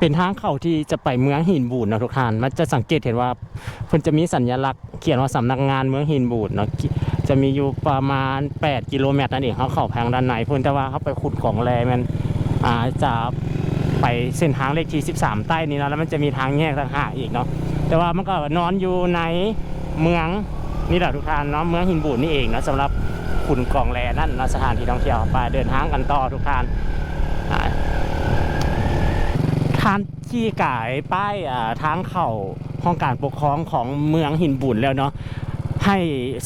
เป็นทางเข้าที่จะไปเมืองหินบูดเนาะทุกท่าน มันจะสังเกตเห็นว่าเพิ่นจะมีสัญลักษณ์เขียนว่าสำนักงานเมืองหินบูดเนาะจะมีอยู่ประมาณ 8 กิโลเมตรนั่นเองเขาเข้าทางด้านในเพิ่นแต่ว่าเขาไปขุดของแร่มันอ่าจะไปเส้นทางเลขที่ 13 ใต้นี้เนาะแล้วมันจะมีทางแยกต่างหากอีกเนาะแต่ว่ามันก็นอนอยู่ในเมืองนี่แหละทุกท่านเนาะเมืองหินบูดนี่เองเนาะสำหรับขุนกองแร่นั่นเนาะสถานที่ท่องเที่ยวไปเดินทางกันต่อทุกท่านอ่าทานขี้กายป้ายทางเข้าห้องการปกครองของเมืองหินบุญแล้วเนาะให้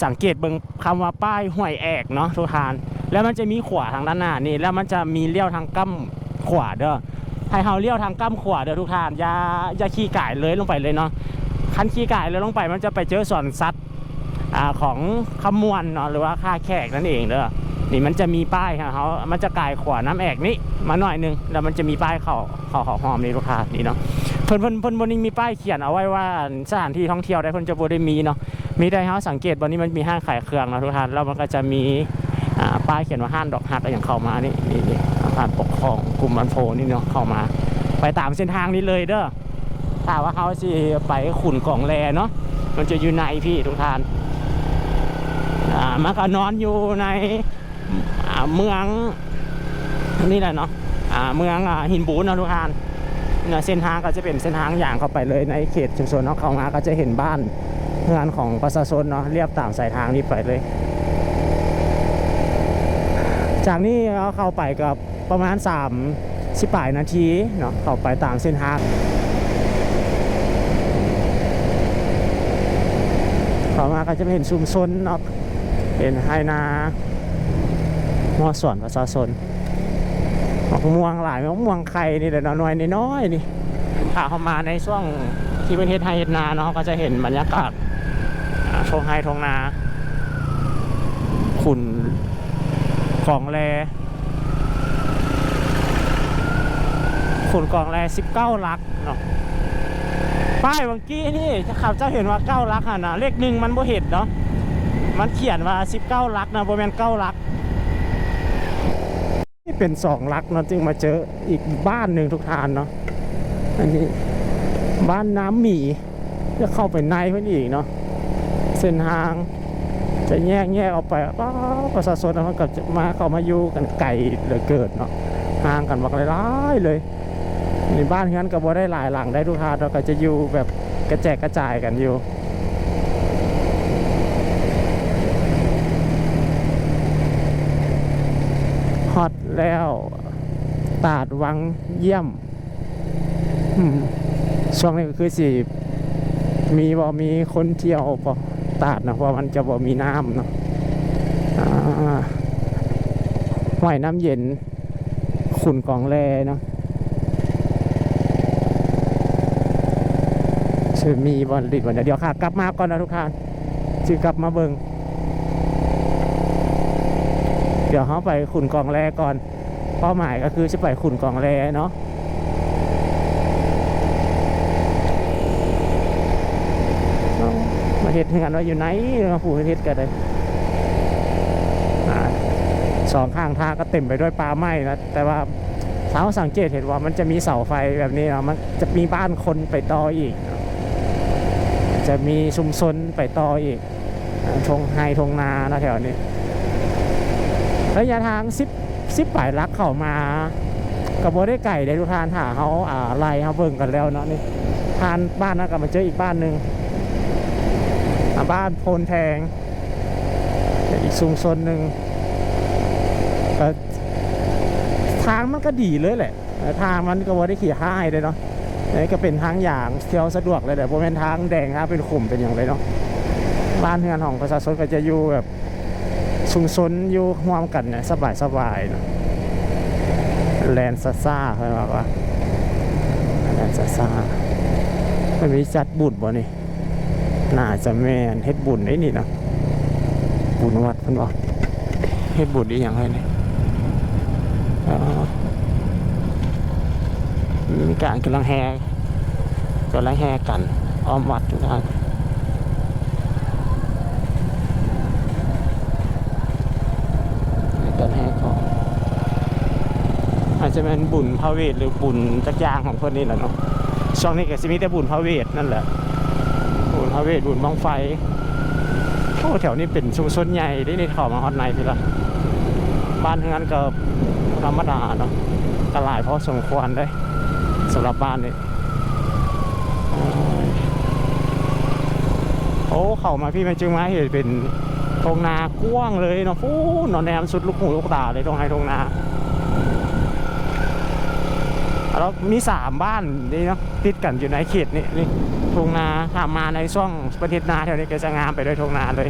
สังเกตเบิ่งคำว่าป้ายห้วยแอกเนาะทุกทาน แล้วมันจะมีขวาทางด้านหน้านี่แล้วมันจะมีเลี้ยวทางกั้มขวาเด้อให้เฮาเลี้ยวทางกั้มขวาเด้อทุกทานอย่าอย่าขี้กายเลยลงไปเลยเนาะคันขี้กายเลยลงไปมันจะไปเจอสวนสัตว์อ่าของขมวนเนาะหรือว่าค่าแขกนั่นเองเด้อ นี่มันจะมีป้ายค่ะเขามันจะกายขวาน้ำแอกนี่มาหน่อยนึงแล้วมันจะมีป้ายเขาเขาเขาหอมนี่ลูกค้านี่เนาะเพิ่นเพิ่นเพิ่นบนนี้มีป้ายเขียนเอาไว้ว่าสถานที่ท่องเที่ยวได้เพิ่นจะบ่ได้มีเนาะมีได้เขาสังเกตบนนี้มันมีห้างขายเครื่องนะทุกท่านแล้วมันก็จะมีป้ายเขียนว่าห้างดอกฮักอะไรอย่างเข้ามานี่นี่นี่าคารปกครองกลุ่มบันโพนี่เนาะเข้ามา ไปตามเส้นทางนี้เลยเด้อถ้าว่าเขาสิไปขุนกล่องแลเนาะมันจะอยู่ในพี่ทุกท่านอ่ามันก็นอนอยู่ใน เมืองนี่แหละเนาะเมืองอหินบูนเนะทุกท่านเส้นทางก็จะเป็นเส้นทางอย่างเข้าไปเลยในเขตชุมชนเนาะเขามาก็จะเห็นบ้านงานของประชาชนเนาะเรียบตามสายทางนี้ไปเลย จากนี้เราเข้าไปกับประมาณ3สิบปายนาทีเนาะเข้าไปตามเส้นทางเข้ามาก็จะเห็นชุมชนเนาะเป็นไฮนา มอส่วนประชาชนมะม่วงหลายมะม่วงไข่นี่เดี๋ยวน้อยน้อยนี่ถ้าเข้ามาในช่วงที่ป็นเฮ็ดไฮเฮ็ดนาเนาะก็จะเห็นบรรยากาศอ่าทงไฮทงนา ขุนของแรขุนกองแร19ลักเนาะป้ายเมื่อกี้นี่ขับเจ้าเห็นว่า9ลักอะนะเลขหนึ่งมันบ่เห็นเนาะมันเขียนว่า19ลักนะบ่แม่น9ลัก เป็นสองลักเนาะจึงมาเจออีกบ้านหนึ่งทุกทานเนาะอันนี้บ้านน้ำหมีจะเข้าไปในเพื่อนอีกเนาะเส้นทางจะแยกแยกออกไปป้าประชาชนมันก็จะมาเข้ามาอยู่กันไกลเหลือเกินเนาะห่างกันบักหลายเลยในบ้านนั้นก็บ่ได้หลายหลังได้ทุกทานเราก็จะอยู่แบบกระแจกกระจายกันอยู่ ฮอต แล้วตาดวังเยี่ยมช่วงนี้ก็คือสิมีบ่มีคนเที่ยวพอตาดนะเพราะมันจะบ่มีน้ำเนาะอ่าห้วยน้ำเย็น ขุนกองแรเนาะชื่อมีบอลดิดบอลเดี๋ยวค่ะ กลับมาก่อนนะทุกท่านชื่อกลับมาเบิงเดี๋ยวเขาไปขุนกองแรก่อน เป้าหมายก็คือจะไปขุนกองแรเนาะเอามาเห็ดงานว่าอยู่ไหนมาผูกเห็ดกันเลยสองข้างทางก็เต็มไปด้วยปลาไหม้นะแต่ว่าเท้าสังเกตเห็นว่ามันจะมีเสาไฟแบบนี้นะมันจะมีบ้านคนไปต่ออีก จะมีชุมชนไปต่ออีกทงไฮทงนานะแถวนี้ระยะทางสิบ สิบปลายลักเข้ามากับโบได้ไก่ได้ทุกทานถ่าเขาอ่าไล่เขาเบิ่งกันแล้วเนาะนี่ทานบ้านนั้นก็มาเจออีกบ้านหนึ่งอ่าบ้านโพนแทงอีกซุมซนหนึ่งก็ทางมันก็ดีเลยแหละทางมันก็บ่ได้ขี่ห้ายเลยเนาะนี่ก็เป็นทางอย่างเที่ยวสะดวกเลยแต่โบเป็นทางแดงครับเป็นขุมเป็นอย่างไรเนาะบ้านเรือนของประชาชนก็จะอยู่แบบ ชุมชนอยู่ร่วมกันเนี่ยสบายสบายเนะแลนซ่าซ่าเขาบอกว่าแลนซ่าซ่าไม่มีจัดบุญบ่นี่น่าจะแม่นเฮ็ดบุญได้นี่เนาะบุญวัดเพิ่นบอกเฮ็ดบุญอีหยังไงเนี่ยอ๋อมีการกำลังแห่กำลังแห่กันอ้อมวัดทุกท่าน ในการแห่ของ อา จจะเป็นบุญพระเวทหรือบุญจักยางของเพื่อนนี่แหละเนาะช่วงนี้ก็จะมีแต่บุญพระเวทนั่นแหละ บุญพระเวทบุญบังไฟโอ้แถวนี้เป็นชุมชนใหญ่ได้ในเข้ามาฮอตไนพี่ละบ้านทั้งนั้นก็ธรรมดาเนาะก็หลายพอสมควรได้สำหรับบ้านนี่โอ้โอ้เข้ามาพี่มันจึงมาเห็นเป็นทงนากว้างเลยเนาะฟูนอนแนมสุดลูกหูลูกตาเลยตรงไฮทงนา แล้วมีสามบ้านนี่เนาะติดกันอยู่ในเขตนี่นี่ทุ่งนาถ้ามาในช่วงประเทศนาแถวนี้ก็จะงามไปด้วยทุ่งนาเลย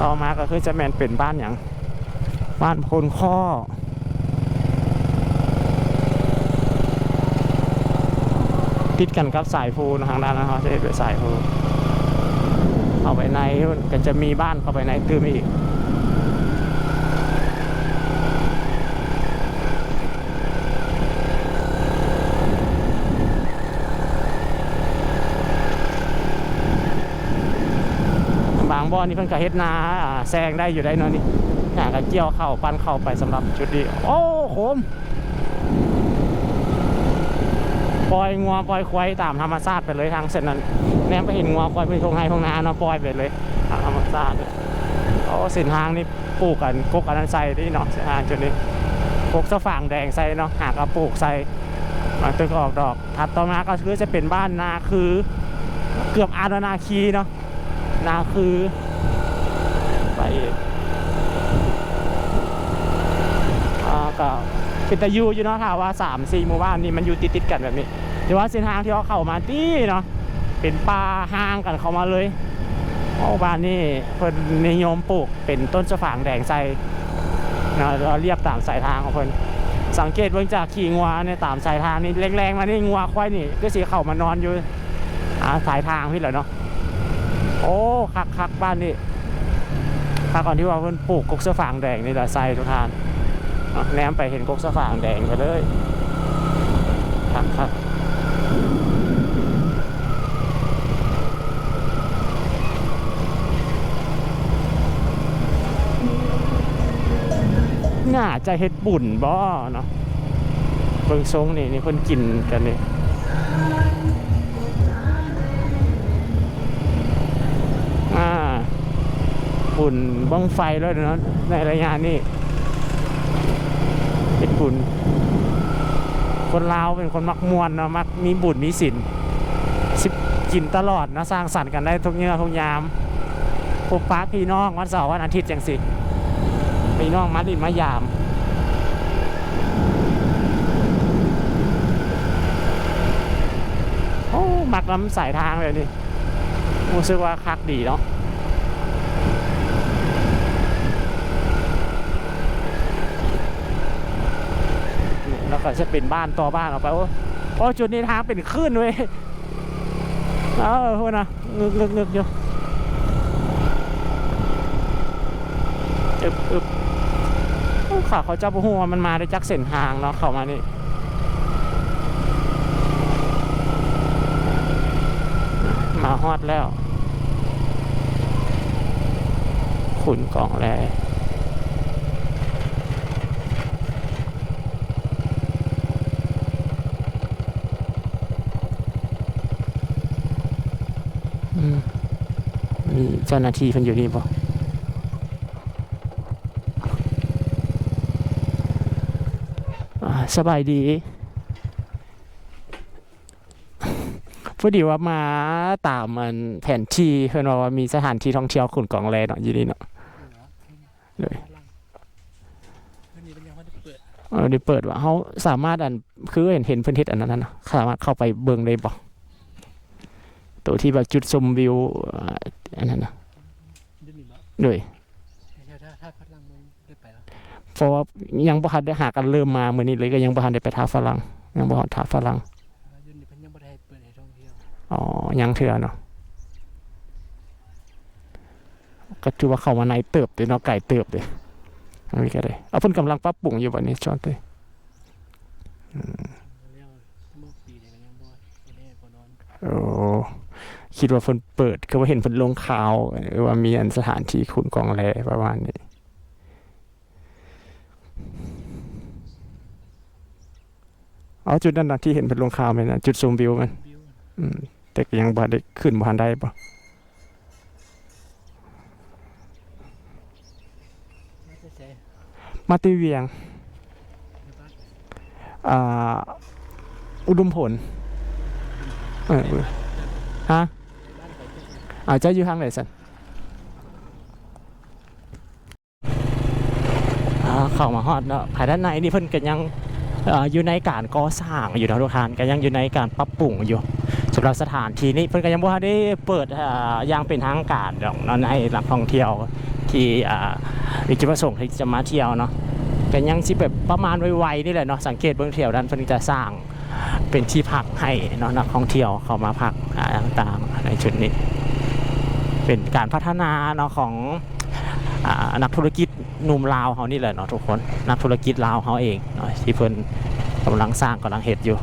ต่อมาก็คือจะแมนเป็นบ้านอย่างบ้านพลข้อติดกันกับสายฟูนทางด้านนะครับจะเป็นสายฟูเข้าไปในก็จะมีบ้านเข้าไปในตื้มอีกางบ่อนี่เพิ่นก็เฮ็ดนาแซงได้อยู่ได้เนาะนี่หาก็เกี่ยวเข้าปั้นเข้าไปสำหรับจุดนี้โอ้โหมปล่อยงัวปล่อยควายตามธรรมชาติไปเลยทางเส้นนั้นแนมไปเห็นงัวปล่อยไปทงไห้ทงนาเนาะปล่อยไปเลยทางธรรมชาติโอ้เส้นทางนี่ปลูกกันกกอันนั้นใส่นี่เนาะเส้นทางจุดนี้กกสะฝางแดงใส่เนาะหากเอาปลูกใส่มันตึกออกดอกถัดต่อมาก็คือจะเป็นบ้านนาคือ เกือบอาณานาคีเนาะ นาคือ ไปอ่าก็เป็นตะยูอยู่เนาะค่ะว่าสามสี่หมู่บ้านนี่มันอยู่ติดติดกันแบบนี้แต่ว่าเส้นทางที่เขาเข้ามาตีเนาะเป็นป่าห่างกันเข้ามาเลยโอ้บ้านนี่เพิ่นนิยมปลูกเป็นต้นสะฝางแดงใส่เนาะเราเรียบตามสายทางของเพิ่นสังเกตเบื้องจากขี่งัวเนี่ยตามสายทางนี่แรงๆมานี่งัวควายนี่ก็สีเข้ามานอนอยู่อาสายทางพี่เหรอเนาะ โอ้คักคักบ้านนี่คักก่อนที่ว่าเพิ่นปลูกกกเสื้อฟางแดงนี่แหละใส่ทุกทานแนมไปเห็นกกเสื้อฟางแดงไปเลยคักคักน่าจะเฮ็ดบุญบ่เนาะเบิ่งทรงนี่นี่เพิ่นกินกันนี่ ฝุ่นบ้องไฟแล้วเนะในระยะนี้เป็นบุญคนลาวเป็นคนมักมวนเนะมักมีบุญมีศีลสิบกินตลอดนะสร้างสรรค์กันได้ทุกเงื่อทุกยามพบปะพี่น้องวันเสาร์วันอาทิตย์จังสิพี่น้องมาดินมายามโอ้มักล้ำสายทางเลยนี่รู้สึกว่าคักดีเนาะ แล้วก็จะเป็นบ้านต่อบ้านออกไปโอ้โอ้จุดนี้ทางเป็นคลื่นเว้ยเออพวกนะงึกงึกงึกอยู่อึบอึบข่าวเขาจะพูดว่ามันมาได้จักเส้นทางเนาะเข้ามานี่มาฮอดแล้ว ขุนกล่องแลอืีเจ้าหน้าที่เพิ่นอยู่นี่บ่สบายดีพอดีว่ามาตามมันแผนที่เพื่อนว่าว่ามีสถานที่ท่องเที่ยวขุนกองแลเนาะอยู่นี่เนาะเลยเปิดเออได้เปิดว่าเขาสามารถอันคือเห็นเห็นเพื้นที่อันนั้นนะสามารถเข้าไปเบิ่งได้บ่ ตัวที่แบบจุดชมวิวอ่าอันนั้นนะเดือนนี้เนาะเลยถ้าถ้าถ้าพัดลังมันได้ไปแล้วเพราะว่ายังบ่ทันได้หากันเริ่มมามื้อนี้เลยก็ยังบ่ทันได้ไปท่าฝรั่งยังบ่ทันท่าฝรั่งเดือนนี้เพิ่นยังไม่ได้เปิดให้ท่องเที่ยวอ๋อยังเถื่อเนาะก็ถือว่าเข้ามาในเติบเลยเนาะไก่เติบเลยอันนี้ก็ได้เอาเพิ่นกำลังปรับปรุงอยู่บัดนี้จอดเลยเรียกเมื่อปีเนี่ยก็ยังบ่ไม่ได้บ่นอนโอ้ คิดว่าเพิ่นเปิด คือว่าเห็นเพิ่นลงข่าวว่ามีอันสถานที่ขุนกองแลประมาณนี้เอาจุดนั้นนะที่เห็นเป็นลงข่าวไหมนะจุดซูมวิวมันแต่ก็ยังบ่ได้ขึ้นบ่ทันได้ปะมาตีเวียงอุดมผลเออฮะ อาจจะอยู่ทางไหนสันอ่าเข้ามาฮอดเนาะภายด้านในนี่เพิ่นก็ยังอยู่ในการก่อสร้างอยู่นาะทุกท่านก็ยังอยู่ในการปรับปรุงอยู่สำหรับสถานที่นี้เพิ่นก็ยังบ่ได้เปิดออย่างเป็นทางการดอกเนาะให้นักท่องเที่ยวที่มีจุดประสงค์ที่จะมาเที่ยวเนาะก็ยังสิแบบประมาณไวๆนี่แหละเนาะสังเกตเบื้องเที่ยวด้านเพิ่นจะสร้างเป็นที่พักให้เนาะนักท่องเที่ยวเข้ามาพักต่างๆในจุดนี้ เป็นการพัฒนาเนาะของอนักธุรกิจหนุ่มลาวเขานี่แหละเนาะทุกคนนักธุรกิจลาวเขาเองเนาะที่เพิ่นกำลังสร้างกำลังเฮ็ดอยู่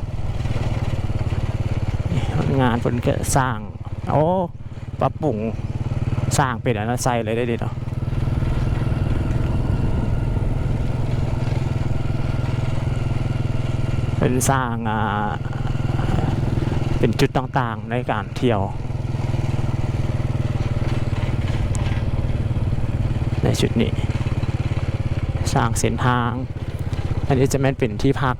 งานเพิ่นก็สร้างโอ้ปรับปรุงสร้างเป็นอะไรใส่เลยได้ดีเนาะเป็นสร้างอ่าเป็นจุดต่างๆในการเที่ยว จุดนี้ สร้างเส้นทาง อันนี้จะแม่นเป็นที่พัก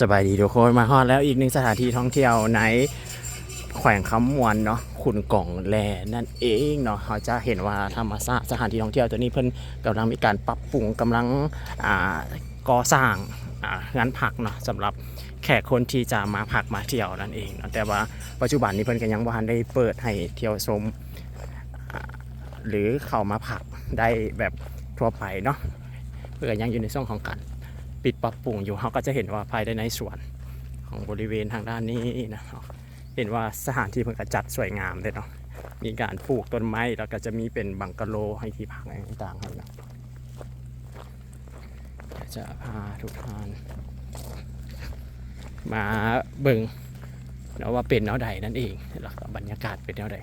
สบายดีทุกคนมาฮอดแล้วอีกหนึ่งสถานที่ท่องเที่ยวในแขวงคำมวนเนาะขุนกล่องแลนั่นเองเนาะเขาจะเห็นว่าธรรมชาติสถานที่ท่องเที่ยวตัวนี้เพิ่นกำลังมีการปรับปรุงกำลังก่อสร้างงานพักเนาะสำหรับแขกคนที่จะมาพักมาเที่ยวนั่นเองเนาะแต่ว่าปัจจุบันนี้เพิ่นก็ยังบ่ทันได้เปิดให้เที่ยวชมหรือเข้ามาพักได้แบบทั่วไปเนาะเพื่อยังอยู่ในช่วงของการ ปิดปรับปรุงอยู่เขาก็จะเห็นว่าภายในสวนของบริเวณทางด้านนี้นะเห็นว่าสถานที่เพิ่งกระจัดสวยงามเลยเนาะมีการปลูกต้นไม้แล้วก็จะมีเป็นบังกะโลให้ที่พักอะไรต่างๆให้นะจะพาทุกท่านมาเบิ่งเนาะว่าเป็นแนวใดนั่นเองแล้วก็บรรยากาศเป็นแนวใด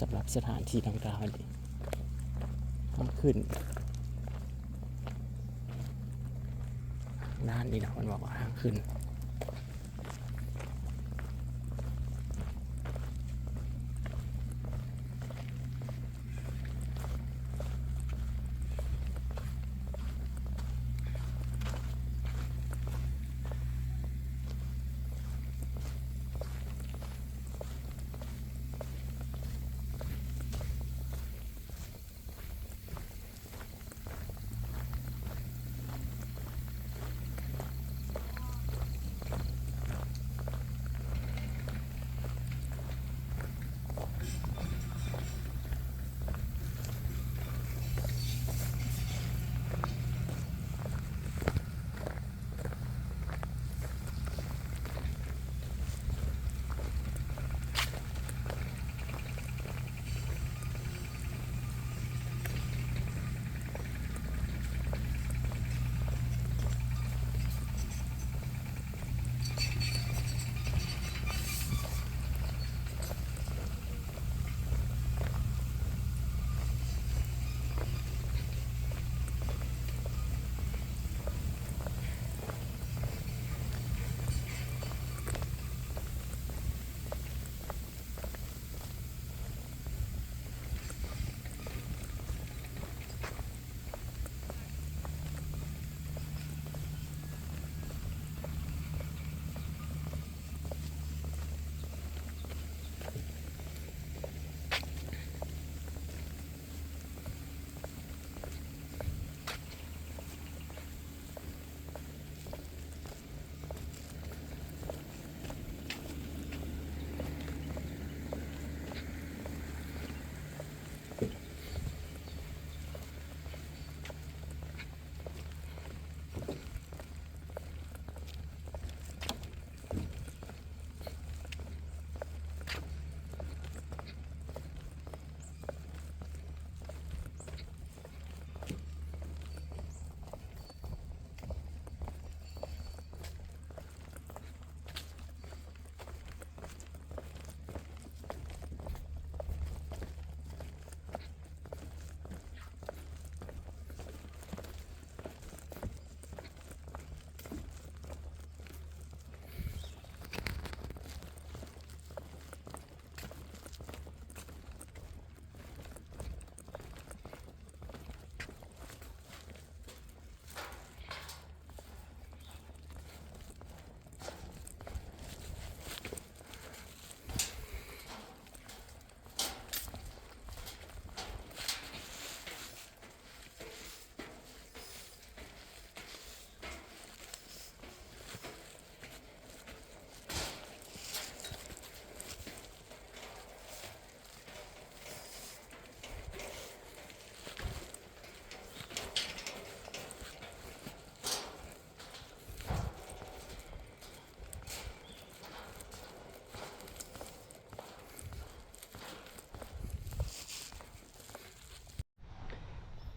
สำหรับสถานที่ดังกล่าวนี้ขึ้น ด้านนี่นะมันบอกว่าทางขึ้น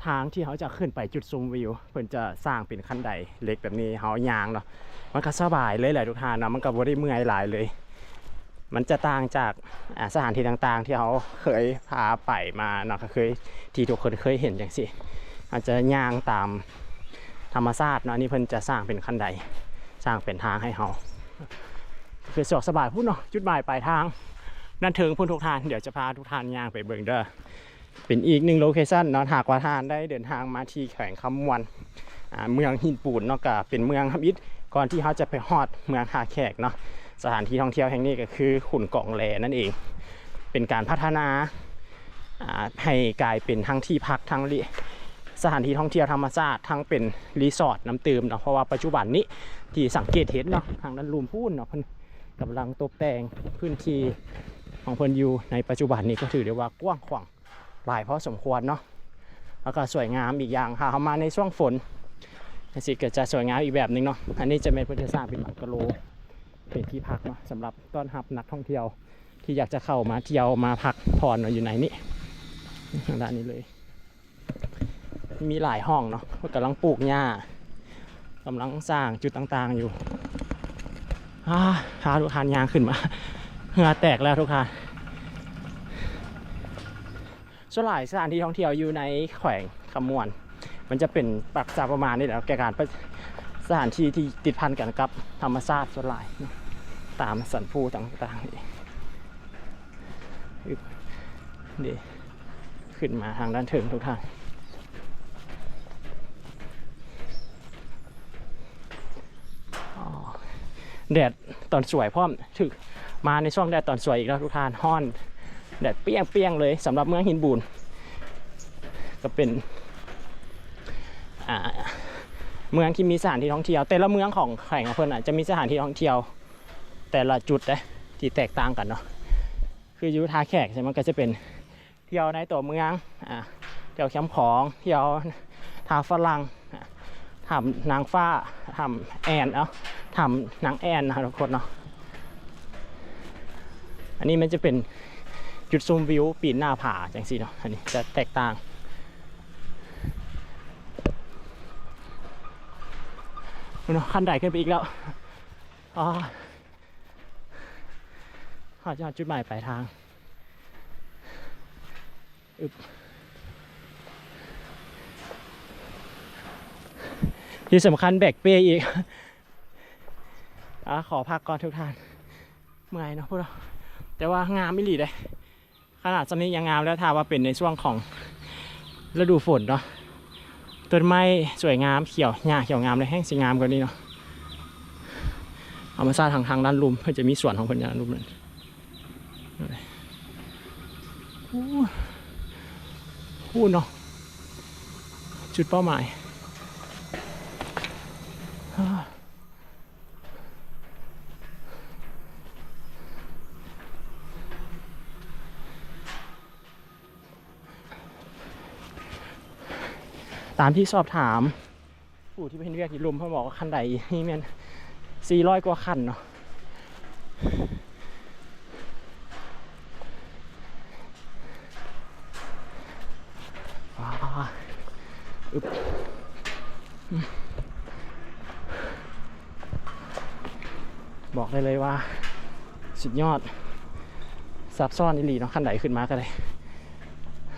ทางที่เขาจะขึ้นไปจุดซูมวิวเพิ่นจะสร้างเป็นคันไดเล็กแบบนี้เขายางเนาะมันก็สบายเลยแหละทุกท่านเนาะมันก็บ่ได้เมื่อยหลายเลย มันจะต่างจากสถานที่ต่างๆ ที่เขาเคยพาไปมาเนาะเคยที่ทุกคนเคยเห็นอย่างสิอาจจะย่างตามธรรมชาติเนาะนี่เพิ่นจะสร้างเป็นคันไดสร้างเป็นทางให้เขาคือสะดวกสบายพูดเนาะจุดหมายปลายทางนั่นถึงพุ่นทุกทานเดี๋ยวจะพาทุกทานย่างไปเบิงเด้อ เป็นอีกหนึ่งโลเคชันเนาะหากว่าทานได้เดินทางมาที่แขวงคำมวนเมืองหินปูนเนาะก็เป็นเมืองทำอิฐก่อนที่เขาจะไปฮอดเมืองท่าแขกเนาะสถานที่ท่องเที่ยวแห่งนี้ก็คือขุนกองแลนั่นเอง เป็นการพัฒนาให้กลายเป็นทั้งที่พักทั้งสถานที่ท่องเที่ยวธรรมชาติทั้งเป็นรีสอร์ทน้ำดื่มเนาะเพราะว่าปัจจุบันนี้ที่สังเกตเห็นเนาะทางด้านลุมพูนเนาะเพิ่นกำลังตกแต่งพื้นที่ของเพิ่นอยู่ในปัจจุบันนี้ก็ถือได้ว่ากว้างขวาง หลายพอสมควรเนาะแล้วก็สวยงามอีกอย่างค่ะเขามาในช่วงฝนสิเกิดจะสวยงามอีกแบบหนึงเนาะอันนี้จะเป็นพุทธสร้างเป็นบังกะโลเป็นที่พักเนาะสำหรับต้อนรับนักท่องเที่ยวที่อยากจะเข้ามาเที่ยวมาพักผ่อนอยู่ในนี้ทางด้านนี้เลย มีหลายห้องเนาะกำลังปลูกหญ้ากำลังสร้างจุดต่างๆอยู่อ่าพาทุกทานยางขึ้นมาเหงื่อแตกแล้วทุกท่าน ส่วนหลายสถานที่ท่องเที่ยวอยู่ในแขวงคำมวน มันจะเป็นปักจาประมาณนี้แหละแก่การสถานที่ที่ติดพันกันกับธรรมชาติส่วนหลายตามสันภูต่างๆนี่นี่ขึ้นมาทางด้านเถิงทุกท่านอ๋อแดดตอนสวยพร้อมถึกมาในช่วงแดดตอนสวยอีกแล้วทุกท่านฮ้อน แดดเปรี้ยงเปี้ยงๆเลยสำหรับเมืองหินบูนก็เป็นเมืองที่มีสถานที่ท่องเที่ยว แต่ละเมืองของแข่งของเพื่อนอาจจะมีสถานที่ท่องเที่ยว แต่ละจุดนะที่แตกต่างกันเนาะคือยูทาแขกใช่ไหมมันก็จะเป็นเที่ยวในตัวเมืองอ่าเที่ยวแคมป์ของเที่ยวทาฝรั่งทำนางฟ้าทำแอนเนาะทำนางแอนนะครับทุกคนเนาะอันนี้มันจะเป็น จุดซูมวิวปีนหน้าผาจังสิเนาะอันนี้จะแตกต่าง เนาะขั้นใดขึ้นไปอีกแล้วอ๋อหาจุดหมายปลายทางอึบที่สำคัญแบกเป้อีกอขอพักก่อนทุกท่านเมื่อยเนาะพวกเราแต่ว่างามไม่หลีเลย นาดตอนนี้ยังงามแล้วถ้าว่าเป็นในช่วงของฤดูฝนเนาะต้นไม้สวยงามเขียวหญ้าเขียวงามเลยแห้งสีงามกว่านี้เนาะเอามาสร้างทางทางด้านลุมเพื่อจะมีสวนของคนยางด้านลุมนั่นโอ้โหเนาะจุดเป้าหมาย ตามที่สอบถามผู้ที่เป็นเรียกที่ลุมเขาบอกว่าคันใดนี่มันสี่ร้อยกว่าคันเนาะอึบอืมบอกได้เลยว่า สุดยอดซับซ้อนอิลีเนาะคันใดขึ้นมาก็เลย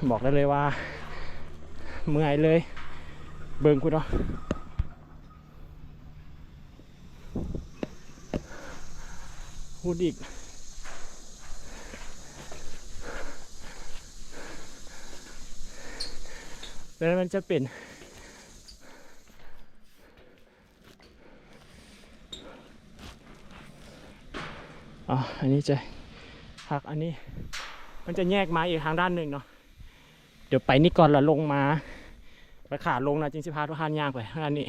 บอกได้เลยว่า เมื่อยเลย เบิ่งคุณเนาะพูดอีกแล้วมันจะเป็นอ๋ออันนี้จะพักอันนี้ มันจะแยกมาอีกทางด้านหนึ่งเนาะ เดี๋ยวไปนี่ก่อนล้วลงมา ไปขาลงนะจริงสิพาทุกท่านย่างไปทางนี้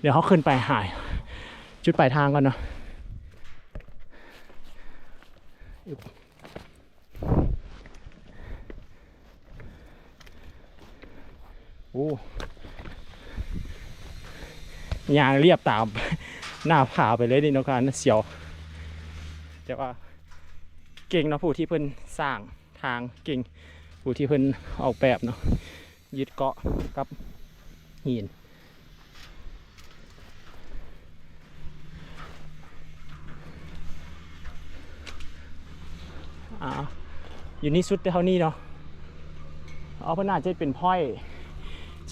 เดี๋ยวเขาขึ้นไปหาย จุดปลายทางก่อนเนาะโอ้ยางเรียบตามหน้าผาไปเลยดินกการเสียว แต่ว่าเก่งนะผู้ที่เพิ่นสร้างทางเก่ง ผู้ที่เพิ่นออกแบบเนาะยึดเกาะกับหินอยู่นี่สุดเท่านี้เนาะเอาพนอาจะเป็นพ้อย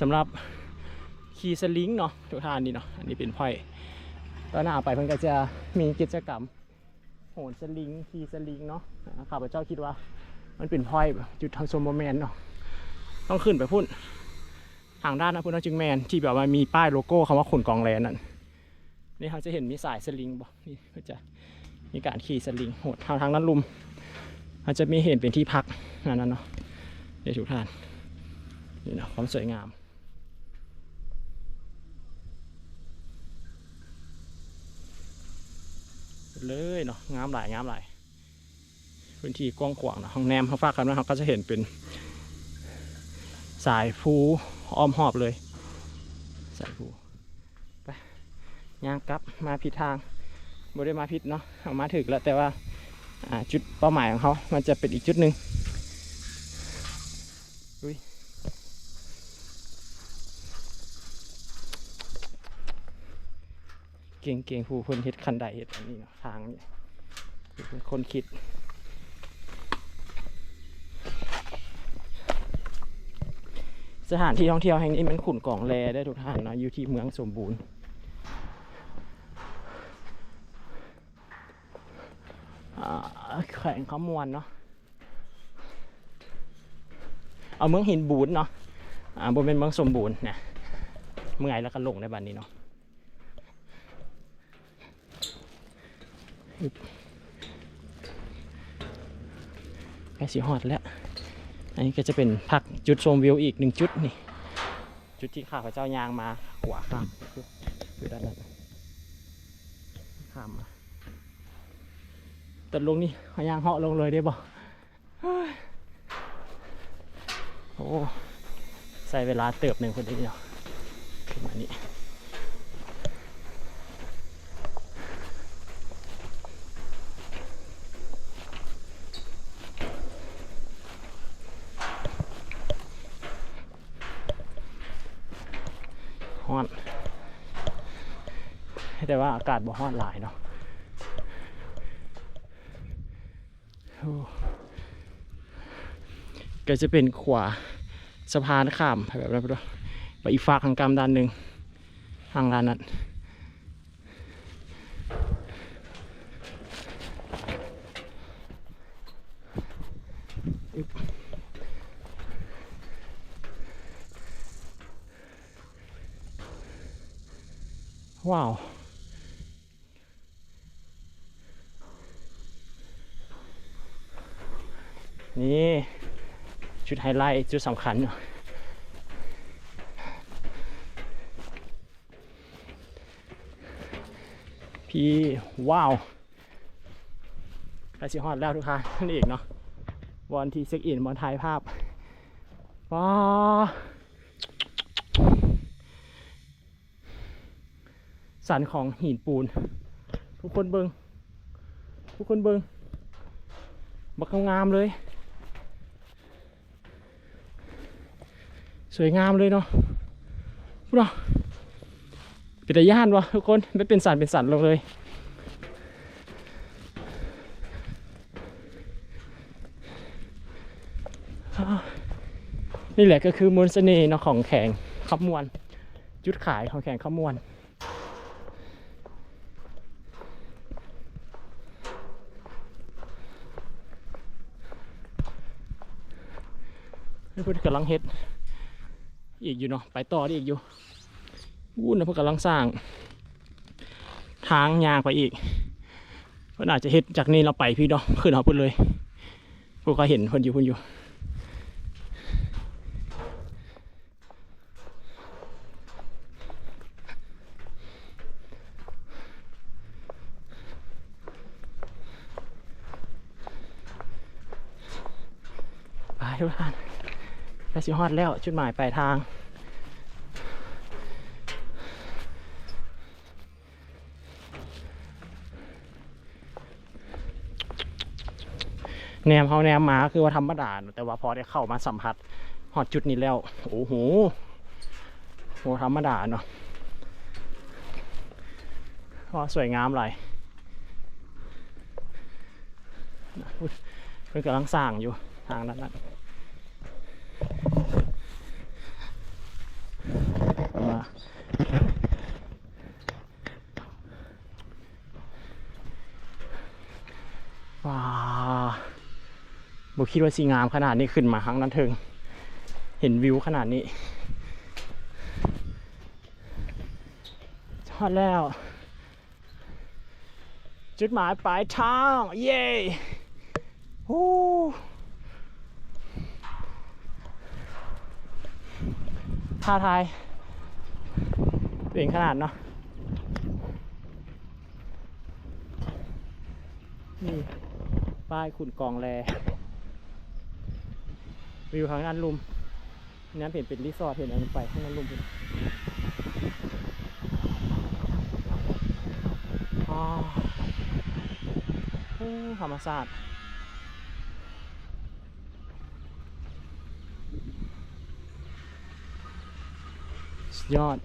สำหรับขี่สลิงเนาะทุกท่านนี่เนาะอันนี้เป็นพ้อยตอนหน้าไปเพิ่นก็จะมีกิจกรรมโหนสลิงขี่สลิงเนาะข้าพเจ้าคิดว่า มันเป็นพอยจุดทางโซมโมแมนเนาะต้องขึ้นไปพุ่นทางด้านนะพุ่นเอาจึงแมนที่แบบว่ามีป้ายโลโก้คำว่าขนกองแลนนั่นนี่เขาจะเห็นมีสายสลิงบอกนี่ก็จะมีการขี่สลิงโหดทางทางนั้นลุมเขาจะมีเห็นเป็นที่พักนั่นนะเนาะเดี๋ยวทุกท่านนี่เนาะความสวยงามเลยเนาะงามหลายงามหลาย พื้นที่กว้างขวางนะห้องแนมเขาฝากกันว่าเขาก็จะเห็นเป็น สายฟูอ้อมหอบเลย สายฟูไปย่างกลับมาผิดทางบ่ได้มาผิดเนาะเอามาถึกแล้วแต่ว่าจุดเป้าหมายของเขา มันจะเป็นอีกจุดหนึ่งอุ้ยเก่งเก่งผู้คนเฮ็ดคันใดเฮ็ดอันนี้เนาะทางนี่เป็นคนคิด สถานที่ท่องเที่ยวแห่งนี้มันขุนกล่องแลได้ทุกท่านเนาะอยู่ที่เมืองสมบูรณ์ แขวงขมวนเนาะเอาเมืองหินบูนเนาะอ่าบนเป็นเมืองสมบูรณ์นะเมื่อยแล้วก็ลงในบันนี้เนาะอึ๊บใกล้สีฮอดแล้ว อันนี้ก็จะเป็นพักจุดชมวิวอีกหนึ่งจุดนี่ จุดที่ข้าพเจ้ายางมาขวาข้ามคือด้านนั้นข้ามมาแต่ลงนี่เอายางเหาะลงเลยได้บ่โอ้ใส่เวลาเติบหนึ่งคนเดียวขึ้นมานี่ แต่ว่า อากาศบ่ฮ้อนหลายเนาะก็จะเป็นขวาสะพานข้ามแบบนั้นไปด้วยไปอีกฝากทางกรรมด้านหนึ่งทางด้านนั้นว้าว นี่ชุดไฮไลท์จุดสำคัญเนอะพี่ว้าวไปสิฮอดแล้วทุกท่านนั่นเองเนาะวันที่เช็คอินบอลถ่ายภาพว้าสันของหินปูน ทุกคนเบิงทุกคนเบิงบักงามเลย สวยงามเลยเนาะพูดเนาะเป็นตาย่านวะทุกคนไม่เป็นสันเป็นสันลงเลยนี่แหละก็คือมนต์เสน่ห์เนาะของแข่งขมวนจุดขายของแข่งขมวนนี่พื่อนกำลังเฮ็ด อีกอยู่เนาะไปต่อได้อีกอยู่วู้นนะเพื่อกำลังสร้าง ทางยางไปอีกเพื่อนอาจจะเฮ็ดจากนี้เราไปพี่เนาะขึ้นเอาเพื่นเลยพวกก็เห็นเพื่อนอยู่เพื่อนอยู่ไปทุกท่านไปสิฮอดแล้วจุดหมายปลายทาง แนมเขาแนมมาคือว่าธรรมดานแต่ว่าพอได้เข้ามาสัมผัสหอดจุดนี้แล้ว โอ้โหโหธรรมดาเนาะว่าสวยงามเลยอุ๊ยเพิ่งกำลังสร้างอยู่ทางนั้นนะว่าว้าบุ คิดว่าสีงามขนาดนี้ขึ้นมาครั้งนั้นเถิงเห็นวิวขนาดนี้ชอดแล้ว จุดหมายปลายทาง เย้โอ้ท่าทายตัวเองขนาดเนาะนี่ป้ายขุนกองแล วิวทางนั้นลุมนั้นเห็นเป็นรีสอร์ทเห็นอันไปข้างนั้นลุมเป็นอ๋อธรรมศาสตร์สุดยอด